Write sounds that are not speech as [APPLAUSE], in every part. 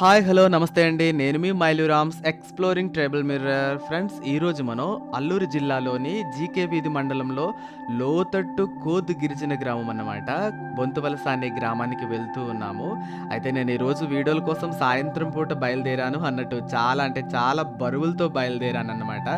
Hi hello నమస్తే అండి. నేను మీ మైలూరామ్స్ ఎక్స్ప్లోరింగ్ ట్రైబల్ మిర్రర్. ఫ్రెండ్స్ ఈరోజు మనం అల్లూరు జిల్లాలోని జీకే వీధి మండలంలో లోతట్టు కోదు గిరిజన గ్రామం అన్నమాట. బొంతువలస అనే గ్రామానికి వెళ్తూ ఉన్నాము. అయితే నేను ఈరోజు వీడియోల కోసం సాయంత్రం పూట బయలుదేరాను అన్నట్టు చాలా అంటే చాలా బరువులతో బయలుదేరాను అన్నమాట.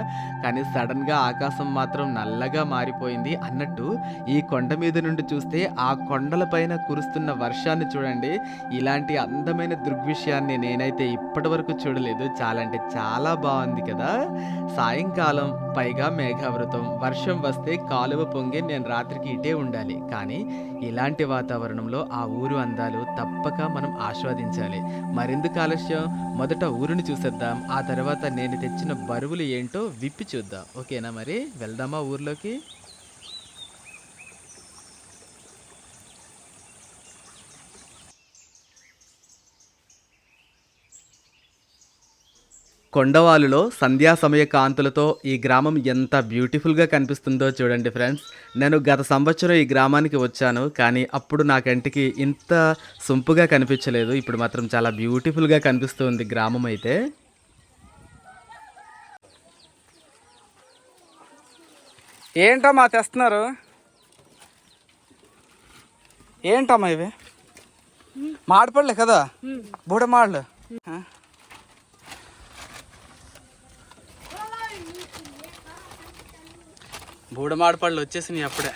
కానీ సడన్గా ఆకాశం మాత్రం నల్లగా మారిపోయింది అన్నట్టు ఈ కొండ మీద నుండి చూస్తే ఆ కొండలపైన కురుస్తున్న వర్షాన్ని చూడండి. ఇలాంటి అందమైన దృగ్విషయాన్ని నేనైతే ఇప్పటి వరకు చూడలేదు. చాలా అంటే చాలా బాగుంది కదా. సాయంకాలం పైగా మేఘావృతం వర్షం వస్తే కాలువ పొంగి నేను రాత్రికి ఇటే ఉండాలి. కానీ ఇలాంటి వాతావరణంలో ఆ ఊరు అందాలు తప్పక మనం ఆస్వాదించాలి. మరెందుకు ఆలస్యం? మొదట ఊరిని చూసేద్దాం. ఆ తర్వాత నేను తెచ్చిన బరువులు ఏంటో విప్పి చూద్దాం. ఓకేనా మరి? వెళ్దామా ఊర్లోకి? కొండవాలులో సంధ్యా సమయ కాంతులతో ఈ గ్రామం ఎంత బ్యూటిఫుల్గా కనిపిస్తుందో చూడండి ఫ్రెండ్స్. నేను గత సంవత్సరం ఈ గ్రామానికి వచ్చాను కానీ అప్పుడు నా కంటికి ఇంత సొంపుగా కనిపించలేదు. ఇప్పుడు మాత్రం చాలా బ్యూటిఫుల్గా కనిపిస్తుంది గ్రామం అయితే. ఏంటమ్మా తెస్తున్నారు? ఏంటమ్మా ఇవి? మాడిపళ్ళే కదా? బూడమాళ్ళు ఆ? బూడమాడి పళ్ళు వచ్చేసినాయి అప్పుడే.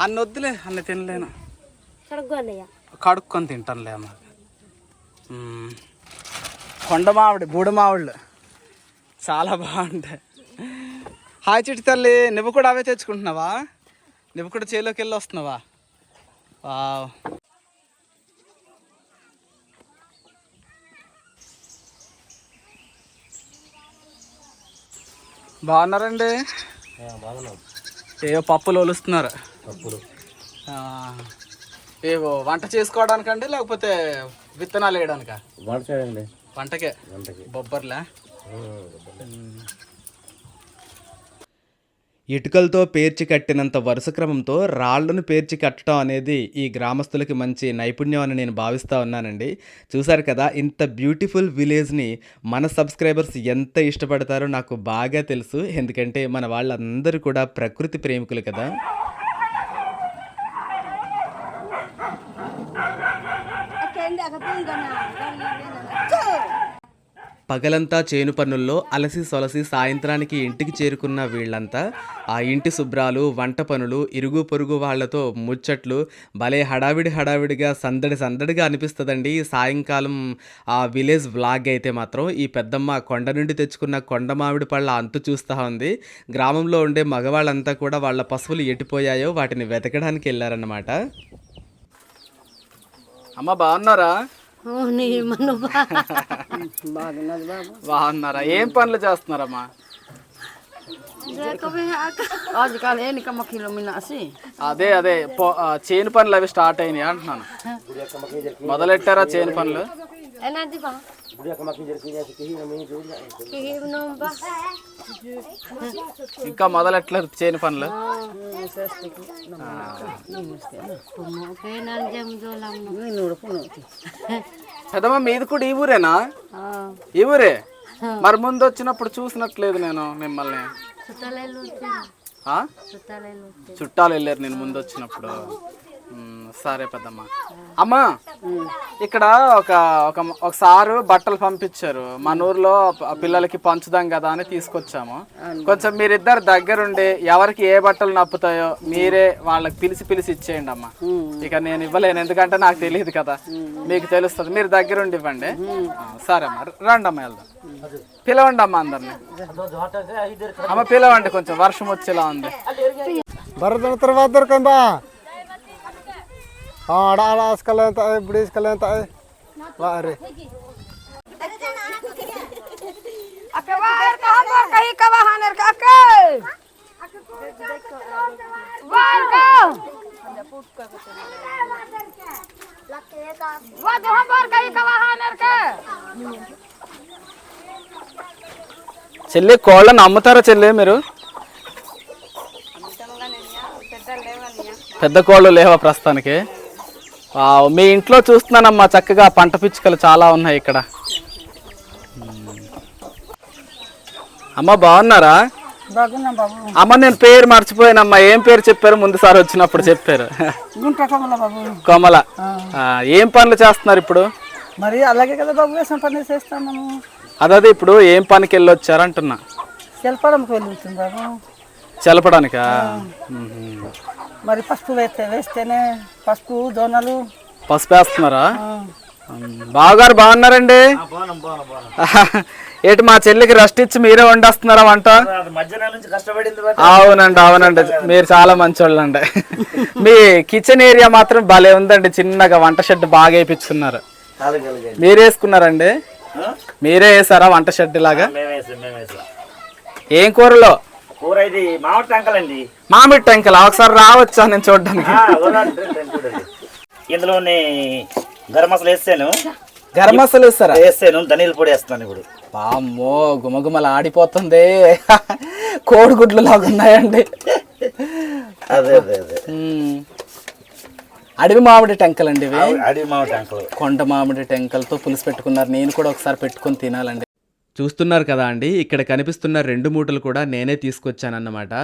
అన్న వద్దులే అన్న తినలేను. కడుక్కొని తింటానులే అమ్మ. మ్మ్. కొండ మామిడి బూడ మామిళ్ళు చాలా బాగుంటాయి. హాయ్ చిట్టి తల్లి నువ్వు కూడా అవే తెచ్చుకుంటున్నావా? నువ్వు కూడా చేలోకి వెళ్ళి వస్తున్నావా? వావ్. బాగున్నారండి? ఏవో పప్పులు ఒలుస్తున్నారు. ఆ, ఏవో వంట చేసుకోవడానికండి లేకపోతే విత్తనాలు వేయడానికా? వాడతాడండి వంటకే? వంటకి. బొబ్బర్లే? ఇటుకలతో పేర్చి కట్టినంత వరుస క్రమంతో రాళ్ళను పేర్చి కట్టడం అనేది ఈ గ్రామస్తులకి మంచి నైపుణ్యం అని నేను భావిస్తూ ఉన్నానండి. చూశారు కదా ఇంత బ్యూటిఫుల్ విలేజ్ని మన సబ్స్క్రైబర్స్ ఎంత ఇష్టపడతారో నాకు బాగా తెలుసు. ఎందుకంటే మన వాళ్ళందరూ కూడా ప్రకృతి ప్రేమికులు కదా. పగలంతా చేను పనుల్లో అలసి సొలసి సాయంత్రానికి ఇంటికి చేరుకున్న వీళ్ళంతా ఆ ఇంటి శుభ్రాలు వంట పనులు ఇరుగు పొరుగు వాళ్ళతో ముచ్చట్లు భలే హడావిడి హడావిడిగా సందడి సందడిగా అనిపిస్తుందండి. సాయంకాలం ఆ విలేజ్ వ్లాగ్ అయితే మాత్రం ఈ పెద్దమ్మ కొండ నుండి తెచ్చుకున్న కొండ మామిడి పళ్ళ అంతు చూస్తూ ఉంది. గ్రామంలో ఉండే మగవాళ్ళంతా కూడా వాళ్ళ పశువులు ఎట్టిపోయాయో వాటిని వెతకడానికి వెళ్ళారన్నమాట. అమ్మ బాగున్నారా? బాగున్నారా? ఏం పనులు చేస్తున్నారమ్మా? అదే అదే చేను పనులు అవి స్టార్ట్ అయినాయి అంటున్నాను. మొదలెట్టారా చేను పనులు? ఎలాంటి బా ఇంకా మొదలెట్లేదు చేను పనులు? పెద్దమ్మ మీది కూడా ఈ ఊరేనా? ఈ ఊరే? మరి ముందు వచ్చినప్పుడు చూసినట్లేదు నేను మిమ్మల్ని? చుట్టాలు వెళ్ళారు నేను ముందు వచ్చినప్పుడు. సరే పెద్దమ్మ. అమ్మా ఇక్కడ ఒక ఒక ఒక సారు బట్టలు పంపించారు. మన ఊర్లో పిల్లలకి పంచుదాం కదా అని తీసుకొచ్చాము. కొంచెం మీరిద్దరు దగ్గరుండి ఎవరికి ఏ బట్టలు నప్పుతాయో మీరే వాళ్ళకి పిలిచి పిలిచి ఇచ్చేయండి అమ్మా. ఇక నేను ఇవ్వలేను ఎందుకంటే నాకు తెలియదు కదా. మీకు తెలుస్తుంది. మీరు దగ్గరుండి ఇవ్వండి. సరే అమ్మా. రండి అమ్మా వెళ్దాం. పిలవండి అమ్మా అందరిని. అమ్మ పిలవండి కొంచెం. వర్షం వచ్చేలా ఉంది. బరదన తర్వాత దొరకందా? ఆడ ఆడ ఇసుకలు వెళ్తాయి ఇప్పుడు ఇసుకలు వెళ్తాయి వారే చెల్లి కోళ్ళని నమ్ముతారా చెల్లి మీరు? పెద్ద కోళ్ళు లేవా ప్రస్తుతానికి? మీ ఇంట్లో చూస్తున్నానమ్మా చక్కగా పంట పిచ్చుకలు చాలా ఉన్నాయి ఇక్కడ. అమ్మ బాగున్నారా? అమ్మ నేను పేరు మర్చిపోయానమ్మా. ఏం పేరు చెప్పారు? ముందుసారి వచ్చినప్పుడు చెప్పారు. కమల ఏం పనులు చేస్తున్నారు ఇప్పుడు? మరి అలాగే కదా బాబు వేసిన అదే ఇప్పుడు ఏం పనికి వెళ్ళి వచ్చారంటున్నా వెళ్తుంది బాబు. చలపడానికా. మరి పసుపు వేస్తే వేస్తేనే పసుపు దోనలు. పసుపు వేస్తున్నారా బావగారు బాగున్నారండి? [LAUGHS] ఏంటి మా చెల్లికి రెస్ట్ ఇచ్చి మీరే వండేస్తున్నారా వంట? అవునండి అవునండి. మీరు చాలా మంచోళ్ళండి. [LAUGHS] మీ కిచెన్ ఏరియా మాత్రం భలే ఉందండి. చిన్నగా వంట షెడ్ బాగా వేయించుకున్నారు మీరు వేసుకున్నారండి? మీరే వేసారా వంట షెడ్ లాగా ఏం కూరలో? కూర ఇది మామిడి టంకలండి మామిడి టెంకల్ ఒకసారి రావచ్చా నేను చూడడానికి. ఇందులోని గరం మసాలా వేస్తాను గరం మసాలా వేస్తారా? వేస్తాను ధనియాల పొడి వేస్తాను ఇప్పుడు. అమ్మో గుమగుమలు ఆడిపోతుంది. కోడిగుడ్లు లాగా ఉన్నాయండి. అదే అదే అదే. అడవి మామిడి టెంకలండి ఇవి. అడవి మామిడి టంకలు కొండ మామిడి టెంకలతో పులుసు పెట్టుకున్నారు. నేను కూడా ఒకసారి పెట్టుకొని తినాలండి. చూస్తున్నారు కదా అండి. ఇక్కడ కనిపిస్తున్న రెండు మూటలు కూడా నేనే తీసుకొచ్చానన్నమాట.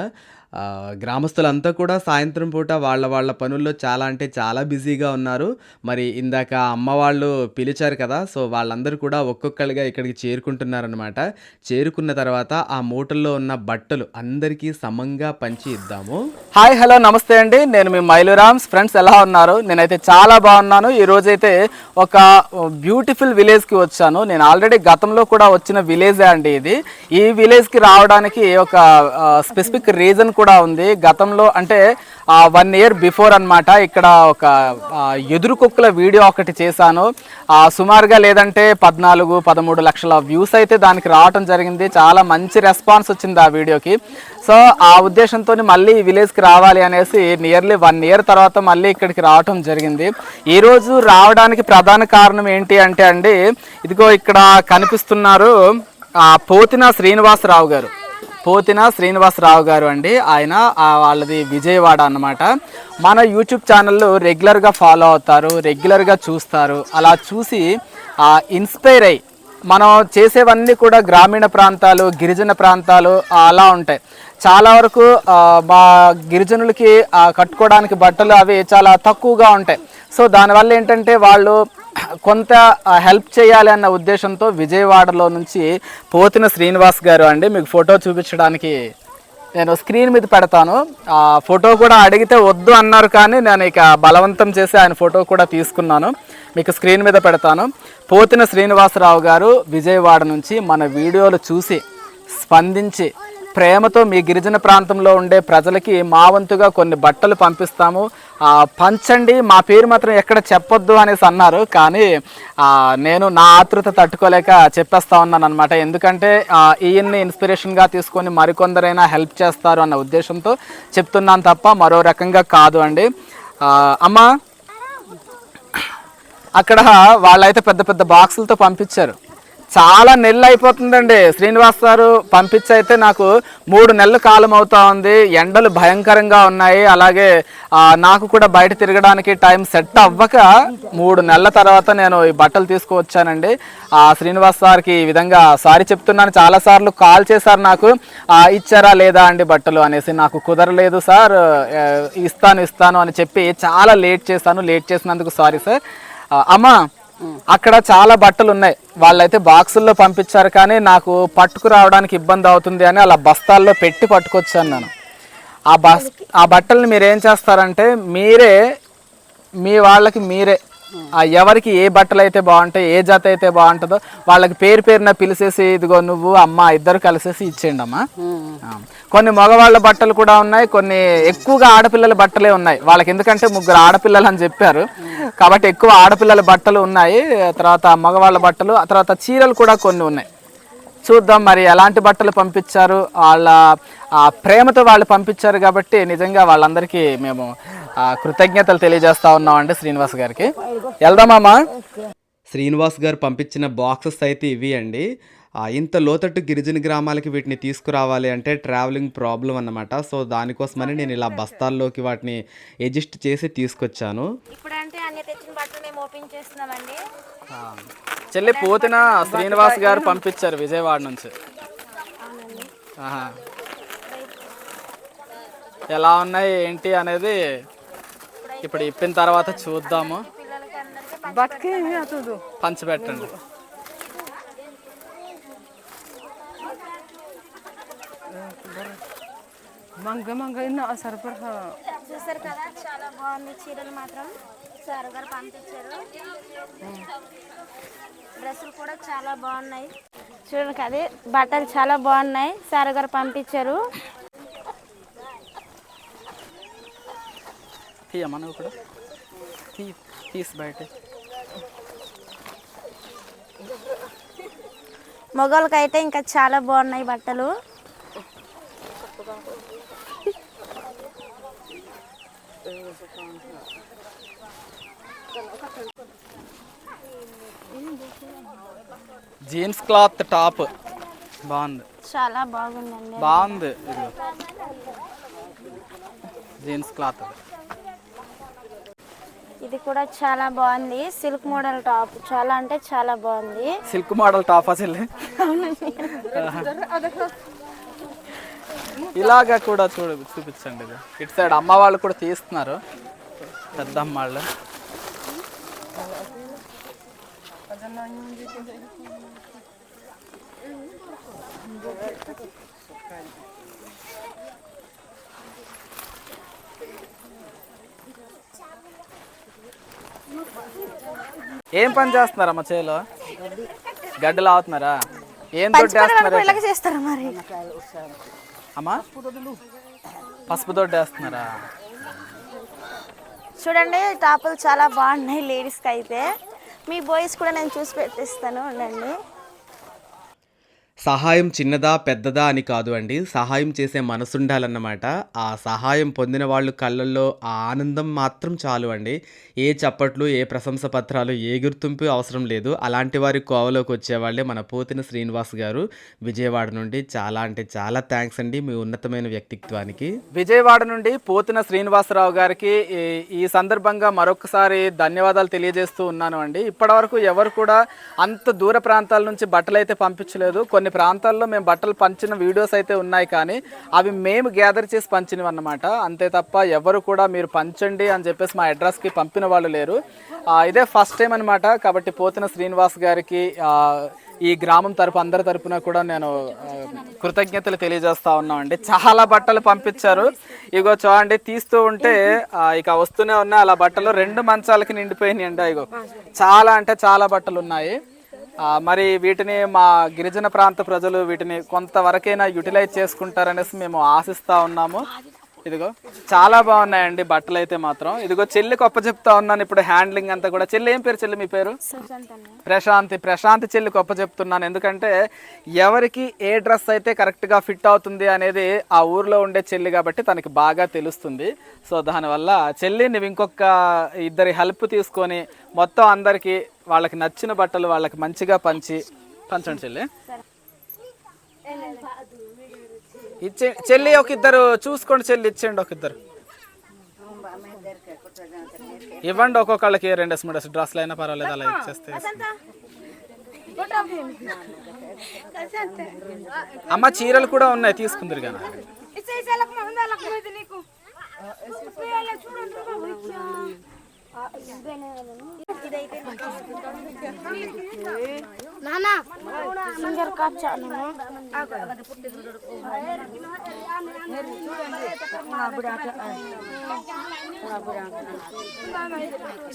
గ్రామస్తులంతా కూడా సాయంత్రం పూట వాళ్ళ వాళ్ళ పనుల్లో చాలా అంటే చాలా బిజీగా ఉన్నారు. మరి ఇందాక అమ్మ వాళ్ళు పిలిచారు కదా సో వాళ్ళందరూ కూడా ఒక్కొక్కరిగా ఇక్కడికి చేరుకుంటున్నారనమాట చేరుకున్న తర్వాత ఆ మూటల్లో ఉన్న బట్టలు అందరికీ సమంగా పంచి ఇద్దాము. హాయ్ హలో నమస్తే అండి. నేను మీ మైలురామ్స్ ఫ్రెండ్స్ ఎలా ఉన్నారు? నేనైతే చాలా బాగున్నాను. ఈరోజైతే ఒక బ్యూటిఫుల్ విలేజ్కి వచ్చాను. నేను ఆల్రెడీ గతంలో కూడా వచ్చిన విలేజే అండి ఇది. ఈ విలేజ్కి రావడానికి ఒక స్పెసిఫిక్ రీజన్ కూడా కూడా ఉంది. గతంలో అంటే వన్ ఇయర్ బిఫోర్ అన్నమాట ఇక్కడ ఒక ఎదురు కుక్కల వీడియో ఒకటి చేశాను. సుమారుగా లేదంటే పద్నాలుగు పదమూడు లక్షల వ్యూస్ అయితే దానికి రావటం జరిగింది. చాలా మంచి రెస్పాన్స్ వచ్చింది ఆ వీడియోకి. సో ఆ ఉద్దేశంతో మళ్ళీ ఈ విలేజ్కి రావాలి అనేసి నియర్లీ వన్ ఇయర్ తర్వాత మళ్ళీ ఇక్కడికి రావటం జరిగింది. ఈరోజు రావడానికి ప్రధాన కారణం ఏంటి అంటే అండి ఇదిగో ఇక్కడ కనిపిస్తున్నారు పోతిన శ్రీనివాసరావు గారు. పోతిన శ్రీనివాసరావు గారు అండి. ఆయన వాళ్ళది విజయవాడ అన్నమాట. మన యూట్యూబ్ ఛానల్లో రెగ్యులర్గా ఫాలో అవుతారు రెగ్యులర్గా చూస్తారు. అలా చూసి ఇన్స్పైర్ అయ్యి మనం చేసేవన్నీ కూడా గ్రామీణ ప్రాంతాలు గిరిజన ప్రాంతాలు అలా ఉంటాయి. చాలా వరకు మా గిరిజనులకి కట్టుకోవడానికి బట్టలు అవి చాలా తక్కువగా ఉంటాయి. సో దానివల్ల ఏంటంటే వాళ్ళు కొంత హెల్ప్ చేయాలి అన్న ఉద్దేశంతో విజయవాడలో నుంచి పోతిన శ్రీనివాస్ గారు అండి. మీకు ఫోటో చూపించడానికి నేను స్క్రీన్ మీద పెడతాను. ఆ ఫోటో కూడా అడిగితే వద్దు అన్నారు కానీ నేను ఇక బలవంతం చేసి ఆయన ఫోటో కూడా తీసుకున్నాను. మీకు స్క్రీన్ మీద పెడతాను. పోతిన శ్రీనివాసరావు గారు విజయవాడ నుంచి మన వీడియోలు చూసి స్పందించి ప్రేమతో మీ గిరిజన ప్రాంతంలో ఉండే ప్రజలకి మా వంతుగా కొన్ని బట్టలు పంపిస్తాము. పంచండి మా పేరు మాత్రం ఎక్కడ చెప్పొద్దు అనేసి అన్నారు. కానీ నేను నా ఆతృత తట్టుకోలేక చెప్పేస్తా ఉన్నాను అనమాట ఎందుకంటే ఈయన్ని ఇన్స్పిరేషన్గా తీసుకొని మరికొందరైనా హెల్ప్ చేస్తారు అన్న ఉద్దేశంతో చెప్తున్నాను తప్ప మరో రకంగా కాదు అండి. అమ్మా అక్కడ వాళ్ళైతే పెద్ద పెద్ద బాక్సులతో పంపించారు. చాలా నెలలు అయిపోతుందండి. శ్రీనివాస్ గారు పంపించి అయితే నాకు మూడు నెలలు కాలం అవుతా ఉంది. ఎండలు భయంకరంగా ఉన్నాయి. అలాగే నాకు కూడా బయట తిరగడానికి టైం సెట్ అవ్వక మూడు నెలల తర్వాత నేను ఈ బట్టలు తీసుకువచ్చానండి. ఆ శ్రీనివాస్ సార్కి ఈ విధంగా సారీ చెప్తున్నాను. చాలా సార్లు కాల్ చేశారు నాకు ఇచ్చారా లేదా అండి బట్టలు? అనేసి. నాకు కుదరలేదు సార్ ఇస్తాను ఇస్తాను అని చెప్పి చాలా లేట్ చేశాను. లేట్ చేసినందుకు సారీ సార్. అమ్మా అక్కడ చాలా బట్టలు ఉన్నాయి. వాళ్ళైతే బాక్సుల్లో పంపించారు కానీ నాకు పట్టుకు రావడానికి ఇబ్బంది అవుతుంది అని అలా బస్తాల్లో పెట్టి పట్టుకొచ్చాను నేను. ఆ బస్ ఆ బట్టల్ని మీరు ఏం చేస్తారంటే మీరే మీ వాళ్ళకి మీరే ఎవరికి ఏ బట్టలు అయితే బాగుంటాయి ఏ జత అయితే బాగుంటుందో వాళ్ళకి పేరు పేరున పిలిచేసి ఇదిగో నువ్వు అమ్మ ఇద్దరు కలిసేసి ఇచ్చేయండి అమ్మా. కొన్ని మగవాళ్ళ బట్టలు కూడా ఉన్నాయి కొన్ని ఎక్కువగా ఆడపిల్లల బట్టలే ఉన్నాయి. వాళ్ళకి ఎందుకంటే ముగ్గురు ఆడపిల్లలు అని చెప్పారు. కాబట్టి ఎక్కువ ఆడపిల్లల బట్టలు ఉన్నాయి తర్వాత మగవాళ్ళ బట్టలు తర్వాత చీరలు కూడా కొన్ని ఉన్నాయి. చూద్దాం మరి ఎలాంటి బట్టలు పంపించారు? వాళ్ళ ప్రేమతో వాళ్ళు పంపించారు కాబట్టి నిజంగా వాళ్ళందరికీ మేము కృతజ్ఞతలు తెలియజేస్తా ఉన్నామండి శ్రీనివాస్ గారికి. వెళ్దామమ్మా శ్రీనివాస్ గారు పంపించిన బాక్సెస్ అయితే ఇవి అండి. ఇంత లోతట్టు గిరిజన గ్రామాలకి వీటిని తీసుకురావాలి అంటే ట్రావెలింగ్ ప్రాబ్లం అన్నమాట. సో దానికోసమని నేను ఇలా బస్తాల్లోకి వాటిని అడ్జస్ట్ చేసి తీసుకొచ్చాను. ఇప్పుడంటే అన్ని తెచ్చిన బట్టలు మేము ఓపెన్ చేస్తున్నామండి. ఆ. చెల్లి పోతిన శ్రీనివాస్ గారు పంపించారు విజయవాడ నుంచి. ఆహా. ఎలా ఉన్నాయి ఏంటి అనేది ఇప్పుడు ఇప్పిన తర్వాత చూద్దాము. పంచిపెట్టండి మంగ మంగ ఇన్న చూసారు కదా చాలా బాగుంది చీరలు మాత్రం. సార్ గారు పంపించారు. డ్రెస్సులు కూడా చాలా బాగున్నాయి. చూడండి కదా బట్టలు చాలా బాగున్నాయి. సార్ గారు పంపించారు. తీయమ్మా నువ్వు కూడా? తీ తీసి బయట. మొగోళ్ళకైతే ఇంకా చాలా బాగున్నాయి బట్టలు. Jeans cloth top. బాగుంది. చాలా బాగుందండి. బాగుంది. Jeans cloth. ఇది కూడా చాలా బాగుంది. Silk model top. చాలా అంటే చాలా బాగుంది. సిల్క్ మోడల్ టాప్ అసలు. ఇలాగా కూడా చూడ చూపించండి ఇది. ఇటు సైడ్ అమ్మ వాళ్ళు కూడా తీస్తున్నారు. పెద్ద అమ్మ వాళ్ళు. ఏం పని చేస్తున్నారమ్మ చేలో? గడ్డలు ఆవుతున్నారా ఏం దొడ్డు వేస్తున్నారు చేస్తారు మరి. అమ్మా? పసుపు దొడ్డు వేస్తున్నారా? చూడండి టాపులు చాలా బాగున్నాయి లేడీస్కి అయితే. మీ బాయ్స్ కూడా నేను చూసి పెట్టిస్తాను ఉండండి. సహాయం చిన్నదా పెద్దదా అని కాదు అండి. సహాయం చేసే మనసుండాలన్నమాట. ఆ సహాయం పొందిన వాళ్ళు కళ్ళల్లో ఆ ఆనందం మాత్రం చాలు అండి. ఏ చప్పట్లు ఏ ప్రశంస పత్రాలు ఏ గుర్తింపు అవసరం లేదు. అలాంటి వారి కోవలోకి వచ్చేవాళ్ళే మన పోతిన శ్రీనివాస్ గారు. విజయవాడ నుండి చాలా అంటే చాలా థ్యాంక్స్ అండి మీ ఉన్నతమైన వ్యక్తిత్వానికి. విజయవాడ నుండి పోతిన శ్రీనివాసరావు గారికి ఈ- ఈ సందర్భంగా మరొకసారి ధన్యవాదాలు తెలియజేస్తూ ఉన్నాను అండి. ఇప్పటివరకు ఎవరు కూడా అంత దూర ప్రాంతాల నుంచి బట్టలు అయితే పంపించలేదు. కొన్ని కొన్ని ప్రాంతాల్లో మేము బట్టలు పంచిన వీడియోస్ అయితే ఉన్నాయి కానీ అవి మేము గ్యాదర్ చేసి పంచినవి అన్నమాట. అంతే తప్ప ఎవరు కూడా మీరు పంచండి అని చెప్పేసి మా అడ్రస్కి పంపిన వాళ్ళు లేరు. ఇదే ఫస్ట్ టైం అనమాట కాబట్టి పోతిన శ్రీనివాస్ గారికి ఈ గ్రామం తరపు అందరి తరపున కూడా నేను కృతజ్ఞతలు తెలియజేస్తా ఉన్నామండి. చాలా బట్టలు పంపించారు. ఇగో చూడండి తీస్తూ ఉంటే ఇక వస్తూనే ఉన్నాయి. అలా బట్టలు రెండు మంచాలకి నిండిపోయినాయి అండి ఇగో చాలా అంటే చాలా బట్టలు ఉన్నాయి. మరి వీటిని మా గిరిజన ప్రాంత ప్రజలు వీటిని కొంతవరకైనా యూటిలైజ్ చేసుకుంటారనేసి మేము ఆశిస్తా ఉన్నాము. ఇదిగో చాలా బాగున్నాయండి బట్టలు అయితే మాత్రం. ఇదిగో చెల్లికి ఒప్ప చెప్తా ఉన్నాను ఇప్పుడు హ్యాండ్లింగ్ అంతా కూడా. చెల్లి ఏం పేరు చెల్లి మీ పేరు? ప్రశాంతి. ప్రశాంతి చెల్లి గొప్ప చెప్తున్నాను ఎందుకంటే ఎవరికి ఏ డ్రెస్ అయితే కరెక్ట్గా ఫిట్ అవుతుంది అనేది ఆ ఊర్లో ఉండే చెల్లి కాబట్టి తనకి బాగా తెలుస్తుంది. సో దానివల్ల చెల్లి నువ్వు ఇంకొక ఇద్దరి హెల్ప్ తీసుకొని మొత్తం అందరికి వాళ్ళకి నచ్చిన బట్టలు వాళ్ళకి మంచిగా పంచి పంచండి చెల్లి. ఇచ్చే చెల్లి ఒక ఇద్దరు చూసుకోండి చెల్లి ఇచ్చేయండి ఒక ఇద్దరు. ఇవ్వండి ఒక్కొక్కళ్ళకి రెండు మూడు డ్రెస్లు అయినా పర్వాలేదు అలా ఇచ్చేస్తే అమ్మ చీరలు కూడా ఉన్నాయి తీసుకుందరు కానీ నీకు. ఇప్పేయాలి చూడండి బాబు నానా సింగర్ కాచా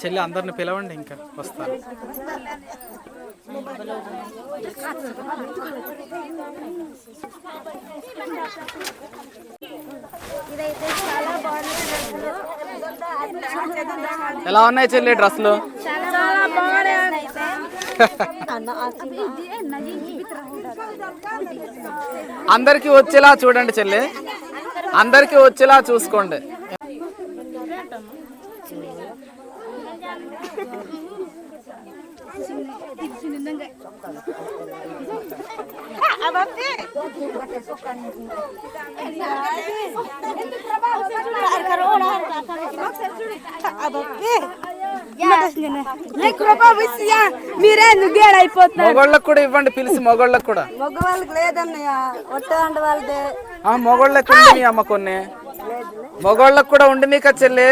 చెల్లి అందరిని పిలవండి ఇంకా వస్తారు ఎలా ఉన్నాయి చెల్లి డ్రెస్సులు? అందరికి వచ్చేలా చూడండి చెల్లి. అందరికి వచ్చేలా చూసుకోండి. మీరే అయిపోతున్నారు మొగోళ్ళకు కూడా ఇవ్వండి పిలిచి మొగోళ్ళకు కూడా. మగ వాళ్ళకి లేదన్నయ్య వాళ్ళదే. ఆ మొగోళ్ళకి అమ్మ కొన్ని. మొగోళ్ళకు కూడా ఉండి నీక చెల్లి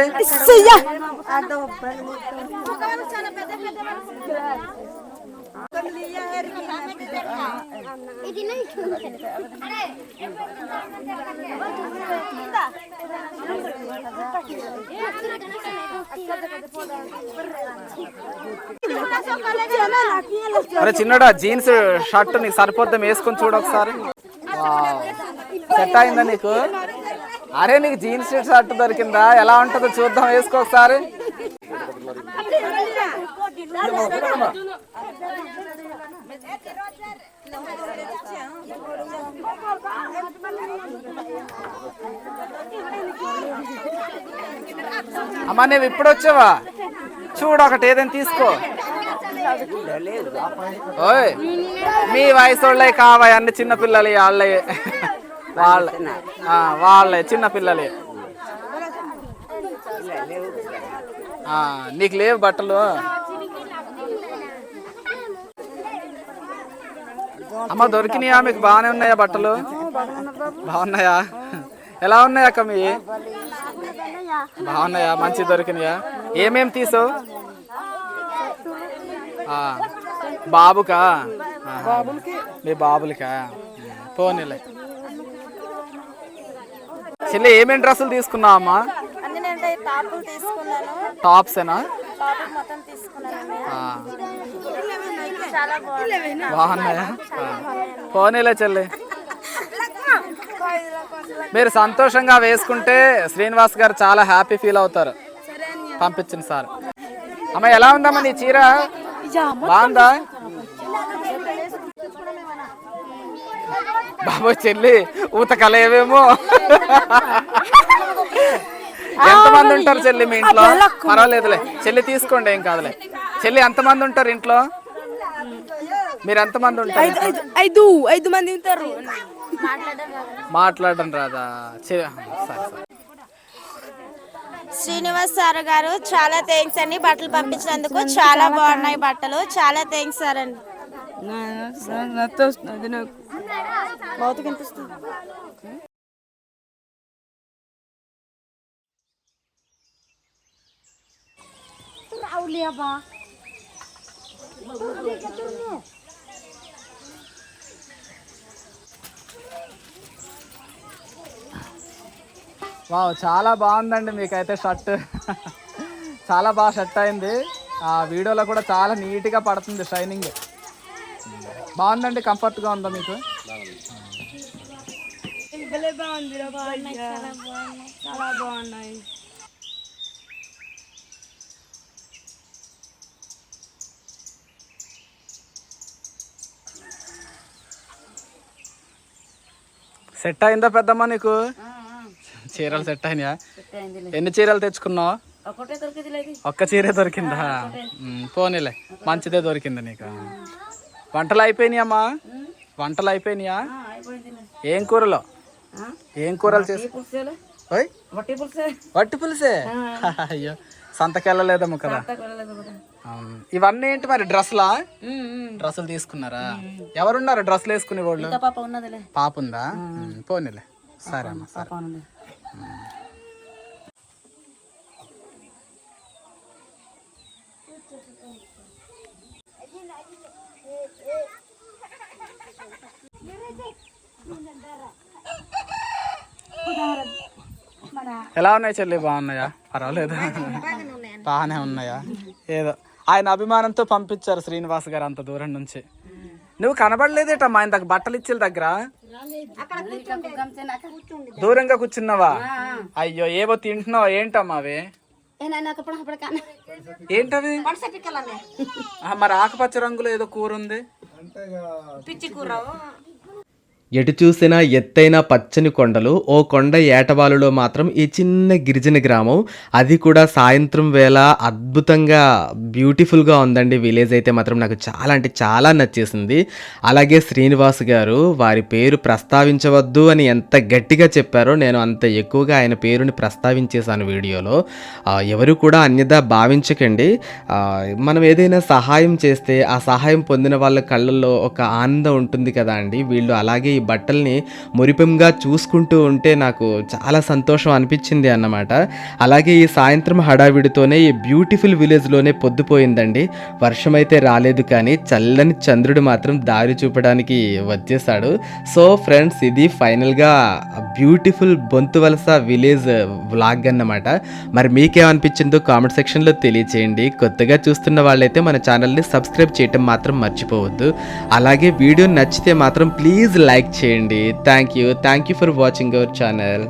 అరే చిన్నడా జీన్స్ షర్ట్ నీకు సరిపోద్దాం వేసుకొని చూడు ఒకసారి. సెట్ అయిందా నీకు? అరే నీకు జీన్స్ షర్ట్ దొరికిందా? ఎలా ఉంటుందో చూద్దాం వేసుకో ఒకసారి. అమ్మా నువ్వు ఇప్పుడు వచ్చావా? చూడు ఒకటి ఏదైనా తీసుకో. ఓయ్ మీ వయసు వాళ్ళే కావా అన్ని చిన్న పిల్లలు వాళ్ళే. వాళ్ళ. వాళ్ళే చిన్నపిల్లలే నీకు లేవు బట్టలు. అమ్మ దొరికినాయా? మీకు బాగానే ఉన్నాయా బట్టలు? బాగున్నాయా? ఎలా ఉన్నాయి అక్క మీ? బాగున్నాయా? మంచి దొరికినాయా? ఏమేం తీసావు? బాబుకా? మీ బాబులకా? పోనీలే. చెల్లి ఏమేం డ్రెస్సులు తీసుకున్నావు అమ్మా? టాప్సేనా? బాగున్నాయా. పోనీలే చెల్లి. మీరు సంతోషంగా వేసుకుంటే శ్రీనివాస్ గారు చాలా హ్యాపీ ఫీల్ అవుతారు. పంపించింది సార్. అమ్మ ఎలా ఉందమ్మా నీ చీర? బాగుందా? బాబు చెల్లి ఊతకల ఏవేమో ఎంతమంది ఉంటారు చెల్లి మీ ఇంట్లో? పర్వాలేదులే. చెల్లి తీసుకోండి ఏం కాదులే. చెల్లి ఎంతమంది ఉంటారు ఇంట్లో? మీరు ఎంతమంది ఉంటారు? ఐదు ఐదు మంది ఉంటారు. మాట్లాడడం రాదా? చె- సరే సరే. శ్రీనివాస్ సార్ గారు చాలా థ్యాంక్స్ అండి. బట్టలు పంపించినందుకు చాలా బాగున్నాయి బట్టలు. చాలా థ్యాంక్స్ సార్ అండి. కనిపిస్తుంది వావ్ చాలా బాగుందండి మీకైతే షర్ట్. చాలా బాగా షర్ట్ అయింది. ఆ వీడియోలో కూడా చాలా నీట్గా పడుతుంది షైనింగ్. బాగుందండి కంఫర్ట్గా ఉందా మీకు? చాలా బాగున్నాయి. సెట్ అయిందా పెద్దమ్మ నీకు? చీరలు సెట్ అయినాయా? ఎన్ని చీరలు తెచ్చుకున్నావు? ఒక్క చీరే దొరికిందా? పోనీలే. మంచిదే దొరికింది నీకు. వంటలు అయిపోయినాయమ్మా? వంటలు అయిపోయినాయా? ఏం కూరలో? ఏం కూరలు చేసి వట్టి పులుసే. అయ్యో. సంతకెళ్ళలేదమ్మ కదా. ఇవన్నీ ఏంటి మరి డ్రెస్లా? డ్రెస్సులు తీసుకున్నారా? ఎవరున్నారు డ్రెస్సులు వేసుకునే వాళ్ళు పాప ఉందా? పోనీలే. సరే అమ్మా సరే. ఎలా ఉన్నాయి చెల్లి? బాగున్నాయా? పర్వాలేదు? బాగానే ఉన్నాయా? ఏదో. ఆయన అభిమానంతో పంపించారు శ్రీనివాస్ గారు అంత దూరం నుంచి. నువ్వు కనబడలేదేటమ్మా ఇంతకు బట్టలు ఇచ్చిన దగ్గర? దూరంగా కూర్చున్నావా? అయ్యో ఏవో తింటున్నావా? ఏంటమ్మా అవి? ఏంటవి? మరి ఆకుపచ్చ రంగులో ఏదో కూర ఉంది? పిచ్చి కూర ఎటు చూసినా ఎత్తైన పచ్చని కొండలు ఓ కొండ ఏటవాలులో మాత్రం ఈ చిన్న గిరిజన గ్రామం. అది కూడా సాయంత్రం వేళ అద్భుతంగా బ్యూటిఫుల్గా ఉందండి. విలేజ్ అయితే మాత్రం నాకు చాలా అంటే చాలా నచ్చేసింది. అలాగే శ్రీనివాస్ గారు వారి పేరు ప్రస్తావించవద్దు అని ఎంత గట్టిగా చెప్పారో నేను అంత ఎక్కువగా ఆయన పేరుని ప్రస్తావించేశాను వీడియోలో. ఎవరు కూడా అన్యదా భావించకండి. మనం ఏదైనా సహాయం చేస్తే ఆ సహాయం పొందిన వాళ్ళ కళ్ళల్లో ఒక ఆనందం ఉంటుంది కదా అండి. వీళ్ళు అలాగే ఈ బట్టల్ని మురిపెంగా చూసుకుంటూ ఉంటే నాకు చాలా సంతోషం అనిపించింది అన్నమాట. అలాగే ఈ సాయంత్రం హడావిడితోనే ఈ బ్యూటిఫుల్ విలేజ్లోనే పొద్దుపోయిందండి. వర్షం అయితే రాలేదు కానీ చల్లని చంద్రుడు మాత్రం దారి చూపడానికి వచ్చేసాడు. సో ఫ్రెండ్స్ ఇది ఫైనల్గా బ్యూటిఫుల్ బొంతువలస విలేజ్ వ్లాగ్ అన్నమాట. మరి మీకేమనిపించిందో కామెంట్ సెక్షన్లో తెలియచేయండి. కొత్తగా చూస్తున్న వాళ్ళైతే మన ఛానల్ని సబ్స్క్రైబ్ చేయటం మాత్రం మర్చిపోవద్దు. అలాగే వీడియో నచ్చితే మాత్రం ప్లీజ్ లైక్ చేయండి. Thank you thank you for watching our channel